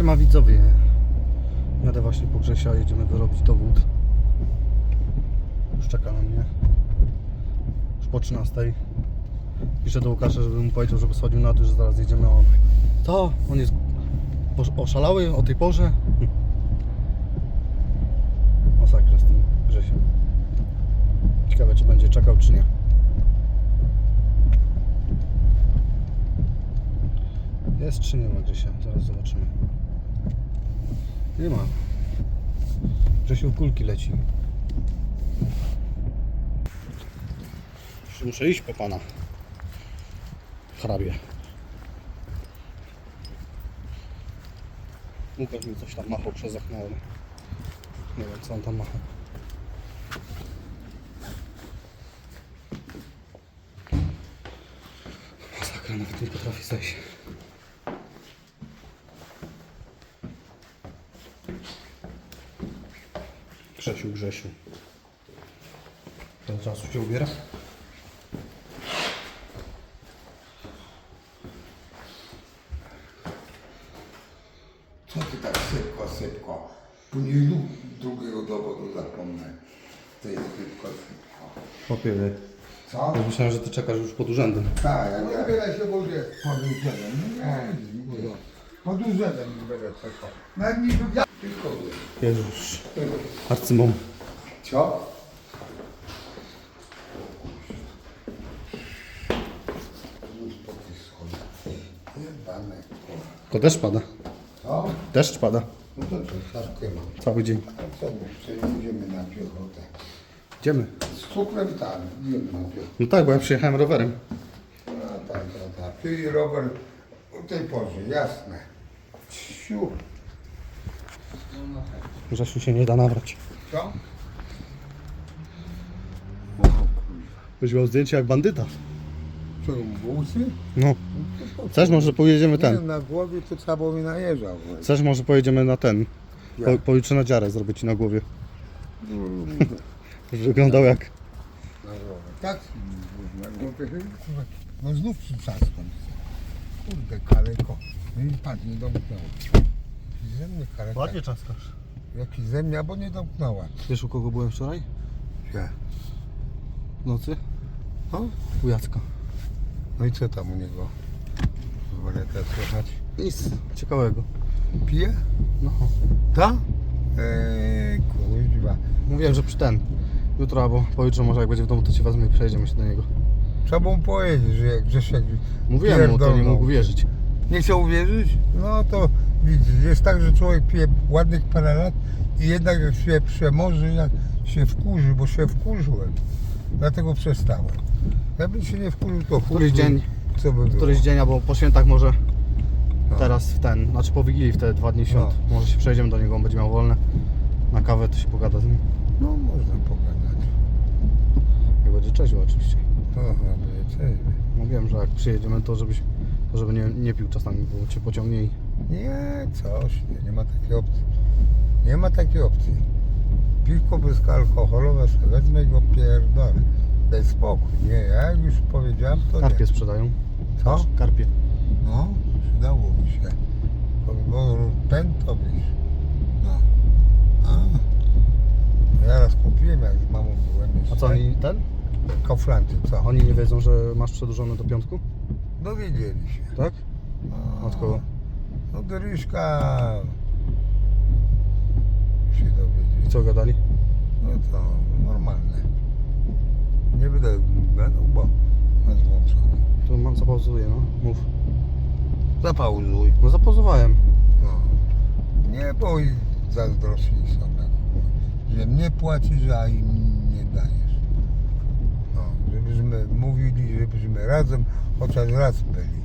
Siema widzowie. Jadę właśnie po Grzesia, jedziemy wyrobić dowód. Już czeka na mnie. Już po 13. Piszę do Łukasza, żeby mu powiedział, żeby schodził na dół, że zaraz jedziemy. On... To? On jest oszalały o tej porze? Masakra z tym Grzesiem. Ciekawe, czy będzie czekał, czy nie. Jest czy nie ma Grzesia? Zaraz zobaczymy. Nie ma. Grzesiu kulki leci. Muszę iść po pana. Hrabie. Łukasz mi coś tam machał przez okno, nie wiem co on tam machał. Masakra, nawet nie potrafi zejść. Grzesiu, Grzesiu. Ten czasu się ubiera? Co ty tak szybko, szybko? Później drugiego dowodu zapomnę. To jest szybko, szybko. Papiery. Co? Ja myślałem, że ty czekasz już pod urzędem. Tak, ja wiele się budzie pod urzędem. Nie, nie, pod urzędem nie będę czekał. Nawet nie ja tylko Jezus. Arcymom. Co? Jebane, kurwa. To deszcz pada. Co? Deszcz pada. No to co, szarkę mam. Cały dzień. A co, my przejdziemy na piechotę. Idziemy. Z cukrem tak, idziemy na piechotę. No tak, bo ja przyjechałem rowerem. A tak, tak, tak. Ty i rower o tej porze, jasne. Siu. Grzesiu się nie da nabrać. Co? O kurwa. Byś miał zdjęcie jak bandyta. Co, włosy? No. Chcesz może pojedziemy Nie, ten. na głowie to trzeba było mi najeżdżał. Chcesz może pojedziemy na ten. Po, na dziarę zrobię ci na głowie. Wyglądał jak. Tak? No, to się- no znów przytrzaskam. Kurde, kaleko. No i patrz, nie domknęło. Ze mnie kaleka. czaskasz. Jaki ze mnie, bo nie domknęła. Wiesz u kogo byłem wczoraj? Gdzie? W nocy? No? U Jacka. No i co tam u niego? Woleta słychać. Nic ciekawego. Pije? No. Ta? Eee, kuźwa. Mówiłem, że przy ten. Jutro albo pojutrze może jak będzie w domu to ci wezmę i przejedziemy się do niego. Trzeba mu powiedzieć, że jak Grzesiek Mówiłem mu, to nie pierdolnął. mógł wierzyć. Nie chciał uwierzyć? No to widzisz, jest tak, że człowiek pije ładnych parę lat i jednak jak się przemoży, jak się wkurzy, bo się wkurzyłem. Dlatego przestałem. Jakbym się nie wkurzył, to Któryś chuj, dzień, co by było? któryś dzień albo po świętach może No. teraz w ten, znaczy po Wigilii w te dwa dni świąt. Może się przejdziemy do niego, on będzie miał wolne. Na kawę to się pogada z nim. No można pogadać. Jak będzie trzeźwo oczywiście. Trzeźwy. Mówiłem, że jak przyjedziemy to żebyś, to żeby nie, nie pił czasami, bo cię pociągnie i Nie, coś, nie, nie ma takiej opcji. Nie ma takiej opcji. Piwko bezalkoholowe sobie wezmę i go pierdolę. Daj spokój. Nie, ja jak już powiedziałem, to karpie nie. sprzedają. Co? Karpie. No, przydałoby się. Bo- Bo ten to wiesz. No. A. Ja raz kupiłem, jak z mamą byłem jeszcze. A co oni ten? Kauflandy, co? Oni nie wiedzą, że masz przedłużone do piątku? Dowiedzieli się. Tak? No, Od kogo? No Dyryszka się dowiedzieli. I co gadali? No to normalne. Nie będę będą, bo masz włączony. To mam zapauzuję, no. Mów. Zapauzuj. No zapauzowałem. No. Nie, bo i zazdrośni są chuj. że mnie płacisz, a im nie dajesz. Żebyśmy mówili, żebyśmy razem chociaż raz byli.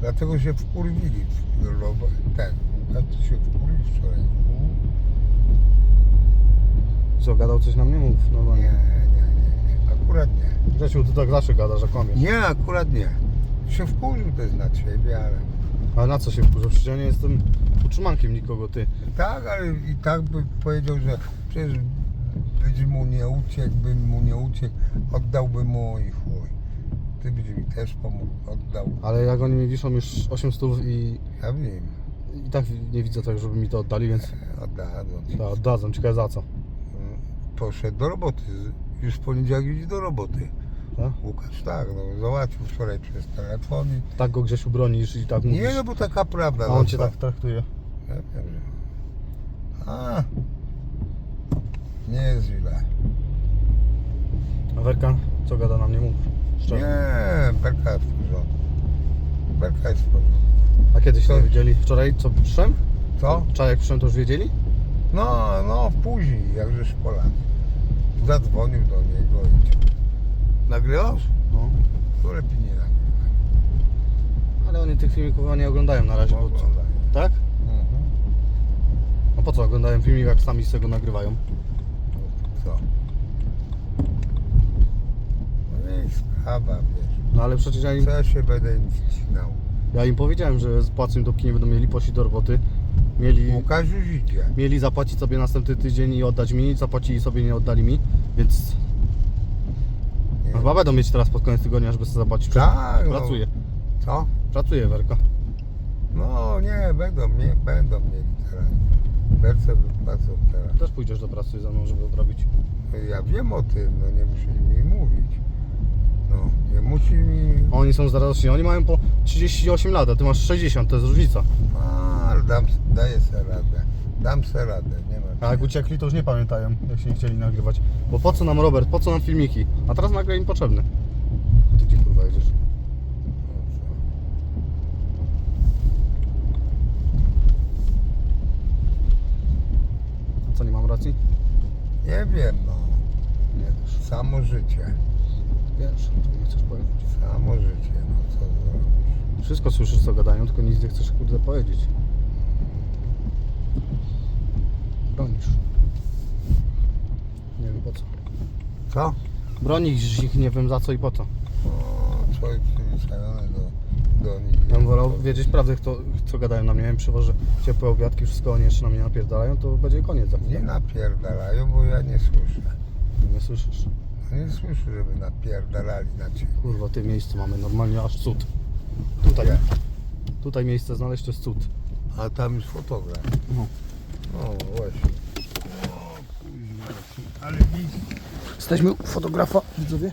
Dlatego się wkurwili. Ten, ty się wkurwił wczoraj. Co, gadał coś na mnie? Mów, Nie, normalnie. nie, nie, nie. Akurat nie. Grzesiu, ty tak zawsze gadasz, że kłamiesz. Nie, akurat nie. Się wkurzył jest na ciebie, ale... Ale na co się wkurzę? Przecież ja nie jestem utrzymankiem nikogo, ty. Tak, ale i tak by powiedział, że przecież byś mu nie uciekł, bym mu nie uciekł, oddałbym mu i chuj. Ty byś mi też pomógł, oddał. Ale jak oni mi wiszą już 8 stów i, Ja wiem. i tak nie widzę tak, żeby mi to oddali, więc Oddadzą to oddadzą. Ciekawe za co. Poszedł do roboty. Już w poniedziałek idzie do roboty. Tak? Łukasz tak, no załatwił wczoraj przez telefon i... Tak go gdzieś ubronisz i tak mówisz. Nie, no bo taka prawda. A no on cię co? tak traktuje. Ja wiem, że... A. Nie jest źle. A Werka, co gada na mnie mów? Szczerze. Nie, Berka jest w porządku. Berka jest w porządku. A kiedyś Co? to wiedzieli? Wczoraj co przyszłem? Co? Wczoraj jak przyszłem to już wiedzieli? No, no, później, jak żeś Polak. Zadzwonił do niego i... Nagrywasz? No. To lepiej nie nagrywaj. Ale oni tych filmików nie oglądają na razie, bo. Tak? Mhm. No po co oglądają filmik, jak sami z tego nagrywają? No co? No jest sprawa, wiesz. No ale przecież ja im, Co ja się będę im wcinał? ja im powiedziałem, że płacą im dopóki nie będą mieli, poszli do roboty. Mieli, Łukasz już idzie. mieli zapłacić sobie następny tydzień i oddać mi, zapłacili sobie nie oddali mi, więc Nie. chyba będą mieć teraz pod koniec tygodnia, żeby sobie zapłacić. Tak, no. Pracuje, Co? pracuje Werka. No nie, będą, nie, będą mieli Berce teraz. Też pójdziesz do pracy ze mną, żeby odrobić. Ja wiem o tym, no nie musisz mi mówić. No, nie musi mi... Oni są zaraz, oni mają po 38 lat, a ty masz 60, to jest różnica. A, ale dam, daję sobie radę. Dam sobie radę, nie ma. A jak uciekli, to już nie pamiętają, jak się nie chcieli nagrywać. Bo po co nam Robert, po co nam filmiki? A teraz nagle im potrzebny. A ty gdzie kurwa jedziesz? Nie wiem, no. Nie wiesz. Samo życie. Wiesz, to nie chcesz powiedzieć. Samo życie, no co zrobisz? Wszystko słyszysz, co gadają, tylko nic nie chcesz kurde powiedzieć. Bronisz. Nie wiem po co. Co? Bronisz ich nie wiem za co i po co. No, człowiek przyzwyczajony do, do nich. Ja bym wolał wiedzieć prawdę, kto, co gadają na mnie. Ja im przywożę ciepłe obiadki, wszystko oni jeszcze na mnie napierdalają, to będzie koniec za Nie napierdalają, bo ja nie słyszę. Nie słyszysz. No Nie słyszę, żeby napierdalali na ciebie. Kurwa, ty miejsce mamy normalnie aż cud. Tutaj, Nie. tutaj miejsce znaleźć to jest cud. A tam już fotograf. No. No właśnie. O, kuźwa, ale nic. Jesteśmy u fotografa, widzowie.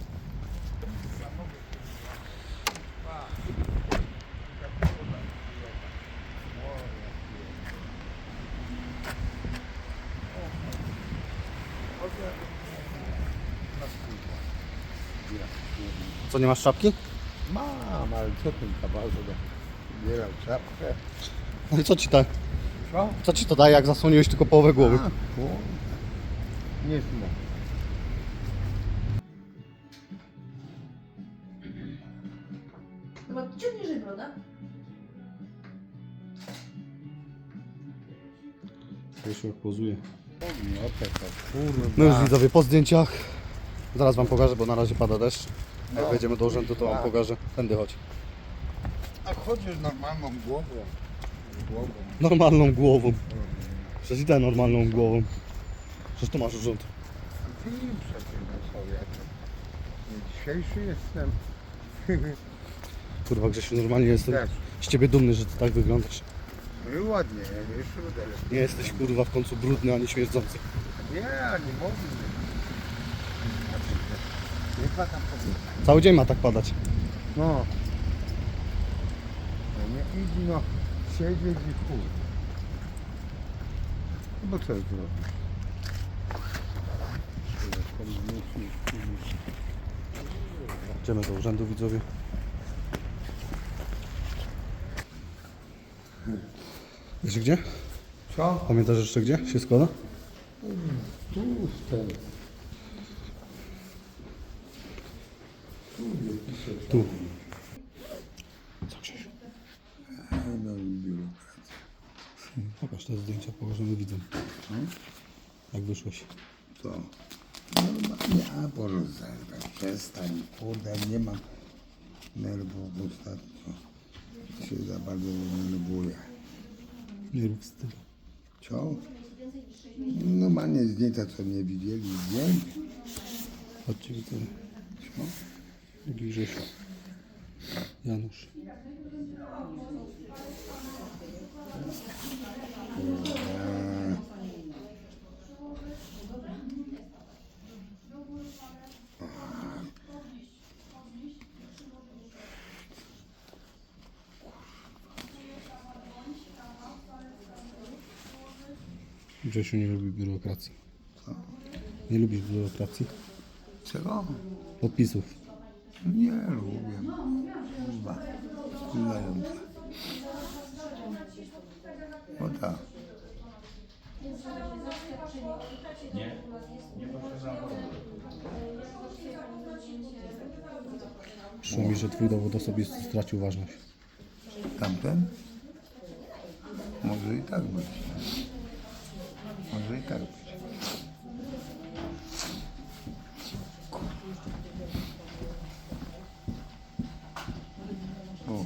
Co, nie masz szapki? Mam, ale co ten kawał, żeby bierał czapkę? No i co ci tak? Co? Co ci to daje, jak zasłoniłeś tylko połowę głowy? A, kurde. Nie znam. Chyba ciut niżej broda. Wiesz jak pozuje. No. No już widzowie, po zdjęciach. Zaraz wam pokażę, bo na razie pada deszcz. Jak No. wejdziemy do urzędu, to wam Tak. pokażę. Tędy chodź. A chodzisz normalną głową. Głową. Normalną głową. Przecież idę normalną głową. Przecież tu masz urząd. Ty przecież sobie. Nie dzisiejszy jestem. Kurwa Grzesiu, normalnie jestem Też. z ciebie dumny, że ty tak wyglądasz. No i ładnie, ja jeszcze będę lepiej. Nie jesteś kurwa w końcu brudny ani śmierdzący. Nie, nie mogę. Tam. Cały dzień ma tak padać. No. No nie idź no, siedzieć i chuj. No bo co zrobisz? Idziemy do urzędu widzowie. Wiesz gdzie? Co? Pamiętasz jeszcze gdzie się składa? Tu ten. Tu. Co Grzesiu? No biuro. Pokaż te zdjęcia, położymy widzom. Jak wyszłeś. Co? Normalnie, a Boże, zerwę, przestań, kurde, nie mam nerwów ostatnio. Się za bardzo denerwuję. Nie rób stylu. Co? Normalnie zdjęcia, co nie widzieli, zdjęć. Chodźcie widzowie. Grzysiu. Janusz. Grzesiu nie lubi biurokracji. Co? Nie lubisz biurokracji? Czego? Podpisów. Nie lubię. Chyba. Zające. No tak. Przyszło mi, że twój dowód osobisty stracił ważność. Tamten? Może i tak być. Może i tak być. O,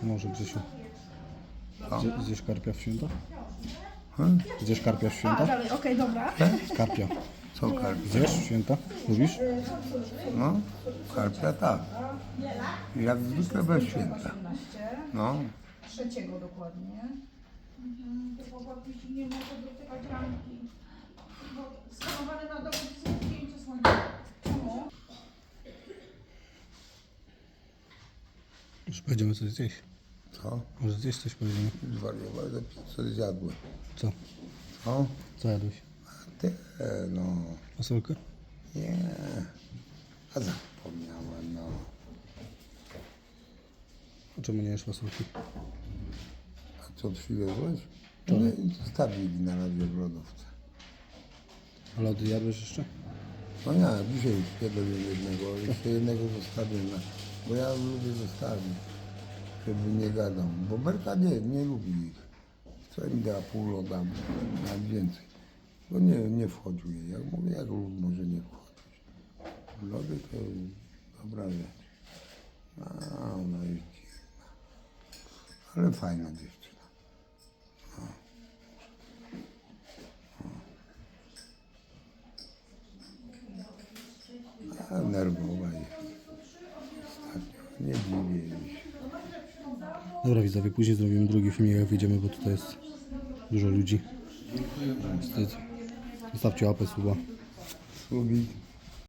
To może Grzesiu. A? Zjesz karpia w święta? hmm? Zjesz karpia w A, święta? dalej, okej, dobra. Karpia. co karpia? Zjesz w święta? Lubisz? No, karpia tak. Jak zwykle bez święta. No, Trzeciego dokładnie. Mhm, to nie może dotykać ramki. Bo skanowany na dowód jest zdjęcie słońca. Czemu? Już pojedziemy coś zjeść. Co? Może zjeść coś pojedziemy. Zwariowałem, co zjadłem. Co? Co? Co jadłeś? Ty, no, Fasolkę? nie. A zapomniałem, no. A czemu nie jesz fasolki? A co przywiozłeś? Nie, zostawili na razie w lodówce. A lody jadłeś jeszcze? No ja dzisiaj jadłem jednego, ale jeszcze jednego zostawię, na, bo ja lubię zostawić, żeby nie gadał. Bo Berka nie, nie lubi ich. Co mi da pół loda, nawet więcej. Bo nie, nie wchodził jej. Jak mówię, jak lud może nie wchodzić. Lody to dobra rzecz. A ona jest dziwna. Ale fajna dziewczyna. Dobra widzowie, później zrobimy drugi film jak wyjdziemy, bo tutaj jest dużo ludzi. Wstyd. Zostawcie łapę, suba. Subik.